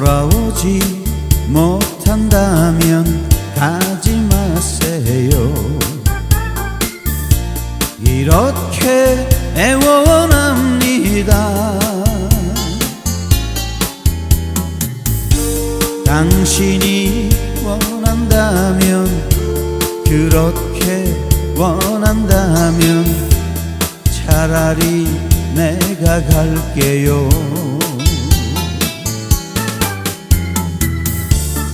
돌아오지 못한다면 가지 마세요. 이렇게 애원합니다. 당신이 원한다면 그렇게 원한다면 차라리 내가 갈게요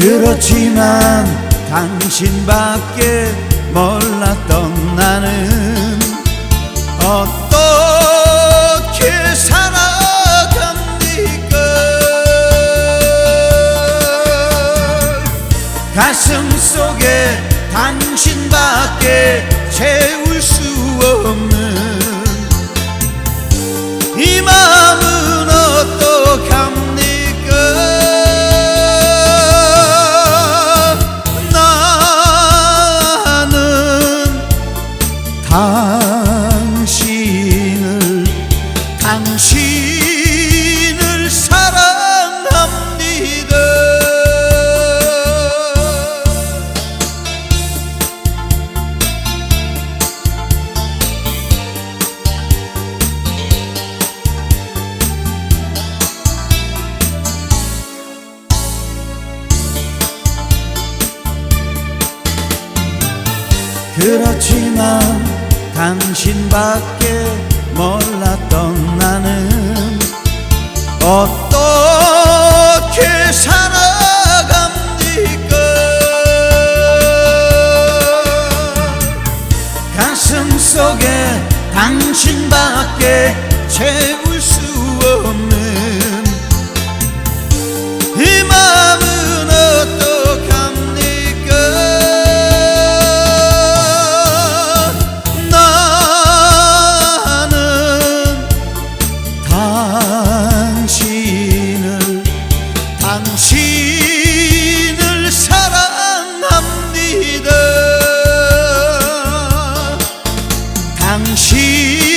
그렇지만 당신밖에 몰랐던 나는 어떻게 살아갑니까? 가슴 속에 당신밖에 채울 수 당신을 당신을 사랑합니다. 그렇지만 당신밖에 몰랐던 나는 어떻게 살아갑니까? 가슴 속에 채우 당신을 사랑합니다. 당신